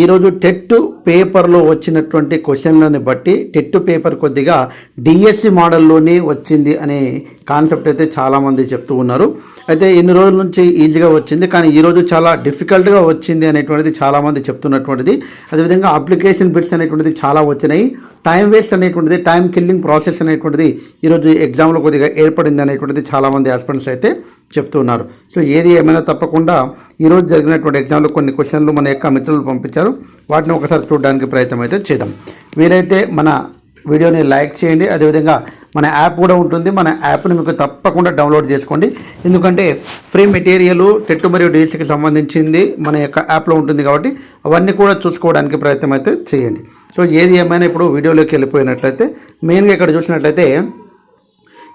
ఈరోజు టెట్ పేపర్లో వచ్చినటువంటి క్వశ్చన్లని బట్టి టెట్ పేపర్ కొద్దిగా డిఎస్సి మోడల్లోనే వచ్చింది అనే కాన్సెప్ట్ అయితే చాలామంది చెప్తూ ఉన్నారు. అయితే ఎన్ని రోజుల నుంచి ఈజీగా వచ్చింది కానీ ఈరోజు చాలా డిఫికల్ట్గా వచ్చింది అనేటువంటిది చాలామంది చెప్తున్నటువంటిది. అదేవిధంగా అప్లికేషన్ బిట్స్ అనేటువంటిది చాలా వచ్చినాయి. టైం వేస్ట్ అనేటువంటిది టైం కిల్లింగ్ ప్రాసెస్ అనేటువంటిది ఈరోజు ఎగ్జామ్లో కొద్దిగా ఏర్పడింది అనేటువంటిది చాలామంది ఆస్పిరెంట్స్ అయితే చెప్తున్నారు సో ఏది ఏమైనా తప్పకుండా ఈరోజు జరిగినటువంటి ఎగ్జామ్లో కొన్ని క్వశ్చన్లు మన యొక్క మిత్రులు పంపించారు. వాటిని ఒకసారి చూడడానికి ప్రయత్నం అయితే చేద్దాం. వీలైతే మన వీడియోని లైక్ చేయండి. అదేవిధంగా మన యాప్ కూడా ఉంటుంది. మన యాప్ని మీకు తప్పకుండా డౌన్లోడ్ చేసుకోండి. ఎందుకంటే ఫ్రీ మెటీరియల్ టెట్టు మరియు డీసీకి సంబంధించింది మన యొక్క యాప్లో ఉంటుంది కాబట్టి అవన్నీ కూడా చూసుకోవడానికి ప్రయత్నం అయితే చేయండి. సో ఏది ఏమైనా ఇప్పుడు వీడియోలోకి వెళ్ళిపోయినట్లయితే మెయిన్గా ఇక్కడ చూసినట్లయితే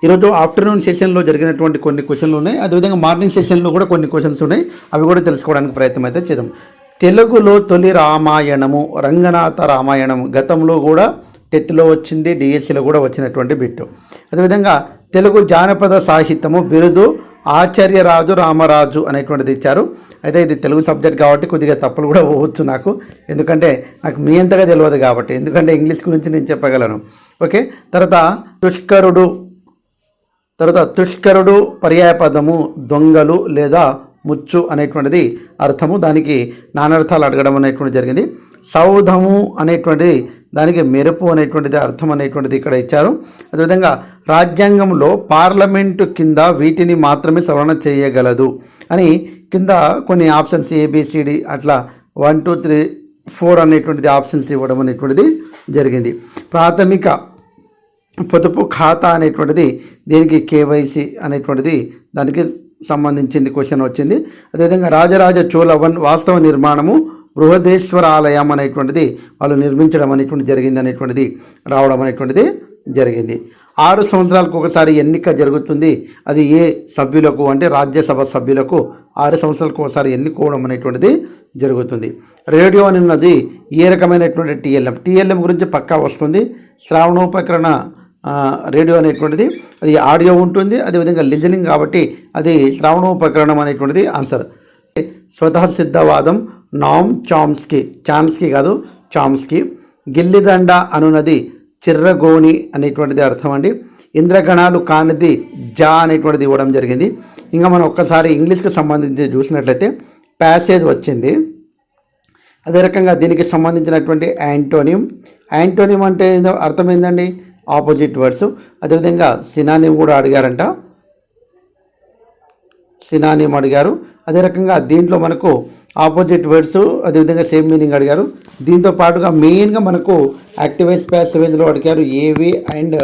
ఈరోజు ఆఫ్టర్నూన్ సెషన్లో జరిగినటువంటి కొన్ని క్వశ్చన్లు ఉన్నాయి. అదేవిధంగా మార్నింగ్ సెషన్లో కూడా కొన్ని క్వశ్చన్స్ ఉన్నాయి. అవి కూడా తెలుసుకోవడానికి ప్రయత్నం అయితే చేద్దాం. తెలుగులో తొలి రామాయణము రంగనాథ రామాయణం గతంలో కూడా టెట్లో వచ్చింది డిఎస్సిలో కూడా వచ్చినటువంటి బిట్టు. అదేవిధంగా తెలుగు జానపద సాహిత్యము బిరుదు ఆచార్యరాజు రామరాజు అనేటువంటిది ఇచ్చారు. అయితే ఇది తెలుగు సబ్జెక్ట్ కాబట్టి కొద్దిగా తప్పులు కూడా పోవచ్చు నాకు. ఎందుకంటే నాకు మీ అంతగా తెలియదు కాబట్టి. ఎందుకంటే ఇంగ్లీష్ గురించి నేను చెప్పగలను. ఓకే? తర్వాత తుష్కరుడు తర్వాత తుష్కరుడు పర్యాయపదము దొంగలు లేదా ముచ్చు అనేటువంటిది అర్థము. దానికి నానర్థాలు అడగడం అనేటువంటి జరిగింది. సౌధము అనేటువంటిది దానికి మెరుపు అనేటువంటిది అర్థం అనేటువంటిది ఇక్కడ ఇచ్చారు. అదేవిధంగా రాజ్యాంగంలో పార్లమెంటు కింద వీటిని మాత్రమే సవరణ చేయగలదు అని కింద కొన్ని options A B C D అట్లా వన్ టూ త్రీ ఫోర్ అనేటువంటిది ఆప్షన్స్ ఇవ్వడం అనేటువంటిది జరిగింది. ప్రాథమిక పొదుపు ఖాతా అనేటువంటిది దీనికి కేవైసీ అనేటువంటిది దానికి సంబంధించింది క్వశ్చన్ వచ్చింది. అదేవిధంగా రాజరాజ చోళ వన్ వాస్తవ నిర్మాణము బృహదేశ్వర ఆలయం అనేటువంటిది వాళ్ళు నిర్మించడం అనేటువంటి జరిగింది అనేటువంటిది రావడం అనేటువంటిది జరిగింది. ఆరు సంవత్సరాలకు ఒకసారి ఎన్నిక జరుగుతుంది. అది ఏ సభ్యులకు అంటే రాజ్యసభ సభ్యులకు ఆరు సంవత్సరాలకు ఒకసారి ఎన్నుకోవడం అనేటువంటిది జరుగుతుంది. రేడియో అనేది ఏ రకమైనటువంటి టీఎల్ఎం. టీఎల్ఎం గురించి పక్కా వస్తుంది. శ్రావణోపకరణ రేడియో అనేటువంటిది అది ఆడియో ఉంటుంది. అదేవిధంగా లిజనింగ్ కాబట్టి అది శ్రావణోపకరణం అనేటువంటిది ఆన్సర్. స్వతహ సిద్ధవాదం నామ్ చామ్స్కి చామ్స్కి కాదు చామ్స్కి. గిల్లిదండ అనున్నది చిర్రగోని అనేటువంటిది అర్థం అండి. ఇంద్రగణాలు కానిది జా అనేటువంటిది ఇవ్వడం జరిగింది. ఇంకా మనం ఒక్కసారి ఇంగ్లీష్కి సంబంధించి చూసినట్లయితే ప్యాసేజ్ వచ్చింది. అదే రకంగా దీనికి సంబంధించినటువంటి యాంటోనియం. యాంటోనియం అంటే అర్థం ఏంటండి ఆపోజిట్ వర్డ్స్. అదేవిధంగా సినానియం కూడా అడిగారంట. సినానియం అడిగారు. అదే రకంగా దీంట్లో మనకు ఆపోజిట్ వర్డ్స్ అదేవిధంగా సేమ్ మీనింగ్ అడిగారు. దీంతో పాటుగా మెయిన్గా మనకు యాక్టివైజ్ ప్యాసివేజ్లో అడిగారు. ఏవి అండ్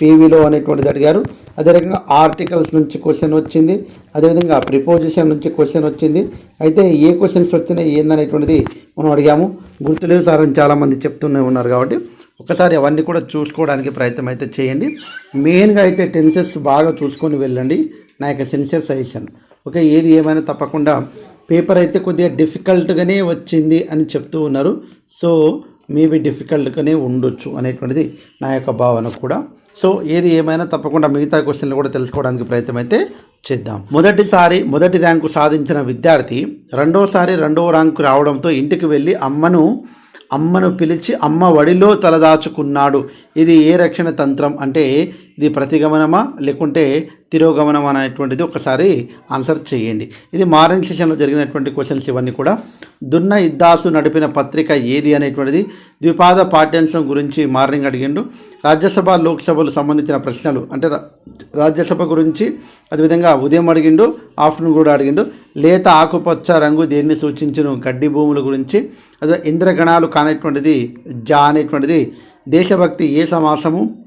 పీవీలో అనేటువంటిది అడిగారు. అదే రకంగా ఆర్టికల్స్ నుంచి క్వశ్చన్ వచ్చింది. అదేవిధంగా ప్రిపోజిషన్ నుంచి క్వశ్చన్ వచ్చింది. అయితే ఏ క్వశ్చన్స్ వచ్చినాయి ఏందనేటువంటిది మనం అడిగాము. గుర్తులేవు సార్ అని చాలామంది చెప్తూనే ఉన్నారు కాబట్టి ఒకసారి అవన్నీ కూడా చూసుకోవడానికి ప్రయత్నం అయితే చేయండి. మెయిన్గా అయితే టెన్సెస్ బాగా చూసుకొని వెళ్ళండి. నా యొక్క సిన్సియర్ సజెషన్ ఓకే ఏది ఏమైనా తప్పకుండా పేపర్ అయితే కొద్దిగా డిఫికల్ట్గానే వచ్చింది అని చెప్తూ ఉన్నారు. సో మేబీ డిఫికల్ట్గానే ఉండొచ్చు అనేటువంటిది నా యొక్క భావన కూడా. సో ఏది ఏమైనా తప్పకుండా మిగతా క్వశ్చన్లు కూడా తెలుసుకోవడానికి ప్రయత్నం అయితే చేద్దాం. మొదటిసారి మొదటి ర్యాంకు సాధించిన విద్యార్థి రెండోసారి రెండవ ర్యాంకు రావడంతో ఇంటికి వెళ్ళి అమ్మను అమ్మను పిలిచి అమ్మ వడిలో తలదాచుకున్నాడు. ఇది ఏ రక్షణ తంత్రం? అంటే ఇది ప్రతిగమనమా? లేకుంటే తిరోగమనం అనేటువంటిది ఒకసారి ఆన్సర్ చేయండి. ఇది మార్నింగ్ సెషన్లో జరిగినటువంటి క్వశ్చన్స్ ఇవన్నీ కూడా. దున్న ఇద్దాసు నడిపిన పత్రిక ఏది అనేటువంటిది ద్విపాద పాఠ్యాంశం గురించి మార్నింగ్ అడిగిండు. రాజ్యసభ లోక్సభలు సంబంధించిన ప్రశ్నలు అంటే రా- రాజ్యసభ గురించి అదేవిధంగా ఉదయం అడిగిండు ఆఫ్టర్నూన్ కూడా అడిగిండు. లేత ఆకుపచ్చ రంగు దేన్ని సూచించను? గడ్డి భూముల గురించి. అదే ఇంద్రగణాలు కానటువంటిది జా అనేటువంటిది. దేశభక్తి ఏ సమాసము?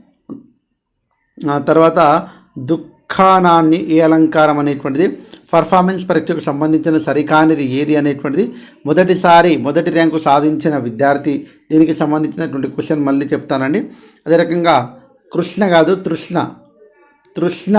తర్వాత దుఃఖానాన్ని ఏ అలంకారం అనేటువంటిది పర్ఫార్మెన్స్ పరీక్షకు సంబంధించిన సరికానిది ఏది అనేటువంటిది మొదటిసారి మొదటి ర్యాంకు సాధించిన విద్యార్థి దీనికి సంబంధించినటువంటి క్వశ్చన్ మళ్ళీ చెప్తానండి. అదే రకంగా కృష్ణ కాదు తృష్ణ. తృష్ణ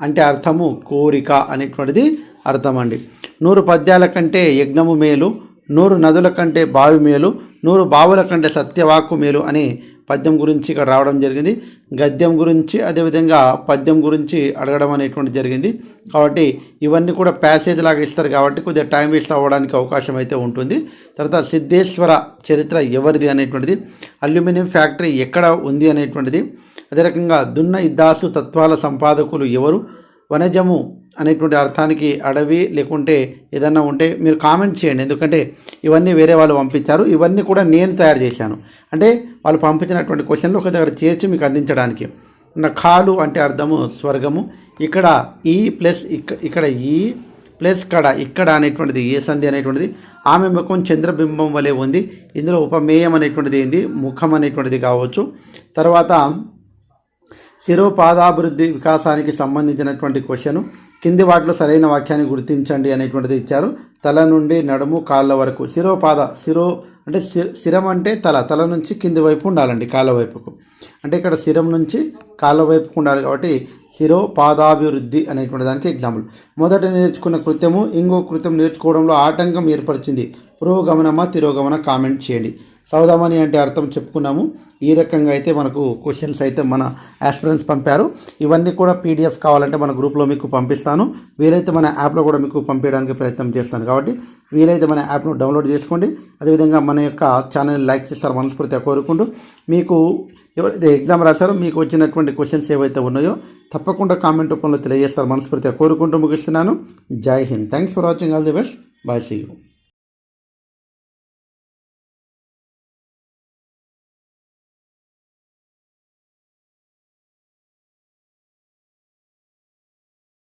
అంటే అర్థము కోరిక అనేటువంటిది అర్థం అండి నూరు పద్యాల కంటే యజ్ఞము మేలు నూరు నదుల కంటే బావి మేలు నూరు బావుల కంటే సత్యవాక్కు మేలు అనే పద్యం గురించి ఇక్కడ రావడం జరిగింది. గద్యం గురించి అదేవిధంగా పద్యం గురించి అడగడం అనేటువంటి జరిగింది. కాబట్టి ఇవన్నీ కూడా ప్యాసేజ్ లాగా ఇస్తారు కాబట్టి కొద్దిగా టైం వేస్ట్ అవ్వడానికి అవకాశం అయితే ఉంటుంది. తర్వాత సిద్ధేశ్వర చరిత్ర ఎవరిది అనేటువంటిది అల్యూమినియం ఫ్యాక్టరీ ఎక్కడ ఉంది అనేటువంటిది అదే రకంగా దున్న ఇద్దాసు తత్వాల సంపాదకులు ఎవరు వనజము అనేటువంటి అర్థానికి అడవి లేకుంటే ఏదన్నా ఉంటే మీరు కామెంట్ చేయండి. ఎందుకంటే ఇవన్నీ వేరే వాళ్ళు పంపించారు. ఇవన్నీ కూడా నేను తయారు చేశాను. అంటే వాళ్ళు పంపించినటువంటి క్వశ్చన్లు ఒక దగ్గర చేర్చి మీకు అందించడానికి. నఖాలు అంటే అర్థము స్వర్గము. ఇక్కడ ఈ ప్లస్ ఇక్కడ ఇక్కడ ఈ ప్లస్ కడ ఇక్కడ అనేటువంటిది ఏ సంధి అనేటువంటిది. ఆమె ముఖం చంద్రబింబం వలె ఉంది. ఇందులో ఉపమేయం అనేటువంటిది ఏంది? ముఖం అనేటువంటిది కావచ్చు. తర్వాత శిరోపాదాభివృద్ధి వికాసానికి సంబంధించినటువంటి క్వశ్చన్. కింది వాటిలో సరైన వాక్యాన్ని గుర్తించండి అనేటువంటిది ఇచ్చారు. తల నుండి నడుము కాళ్ళ వరకు. శిరోపాద శిరో అంటే శిరం అంటే తల. తల నుంచి కింది వైపు ఉండాలండి కాళ్ళ వైపుకు. అంటే ఇక్కడ శిరం నుంచి కాళ్ళ వైపుకు ఉండాలి కాబట్టి శిరోపాదాభివృద్ధి అనేటువంటి దానికి ఎగ్జాంపుల్. మొదట నేర్చుకున్న కృత్యము ఇంకో కృత్యం నేర్చుకోవడంలో ఆటంకం ఏర్పరిచింది. పురోగమనమా తిరోగమన కామెంట్ చేయండి. సౌదామణి అంటే అర్థం చెప్పుకున్నాము. ఈ రకంగా అయితే మనకు క్వశ్చన్స్ అయితే మన ఆస్పిరెంట్స్ పంపారు. ఇవన్నీ కూడా పీడిఎఫ్ కావాలంటే మన గ్రూప్లో మీకు పంపిస్తాను. వీలైతే మన యాప్లో కూడా మీకు పంపించడానికి ప్రయత్నం చేస్తాను. కాబట్టి వీలైతే మన యాప్ను డౌన్లోడ్ చేసుకోండి. అదేవిధంగా మన యొక్క ఛానల్ లైక్ చేస్తారు మనస్ఫూర్తిగా కోరుకుంటూ మీకు ఎవరైతే ఎగ్జామ్ రాశారో మీకు వచ్చినటువంటి క్వశ్చన్స్ ఏవైతే ఉన్నాయో తప్పకుండా కామెంట్ రూపంలో తెలియజేస్తారు మనస్ఫూర్తిగా కోరుకుంటూ ముగిస్తున్నాను. జై Hind. Thanks for watching all the best bye see you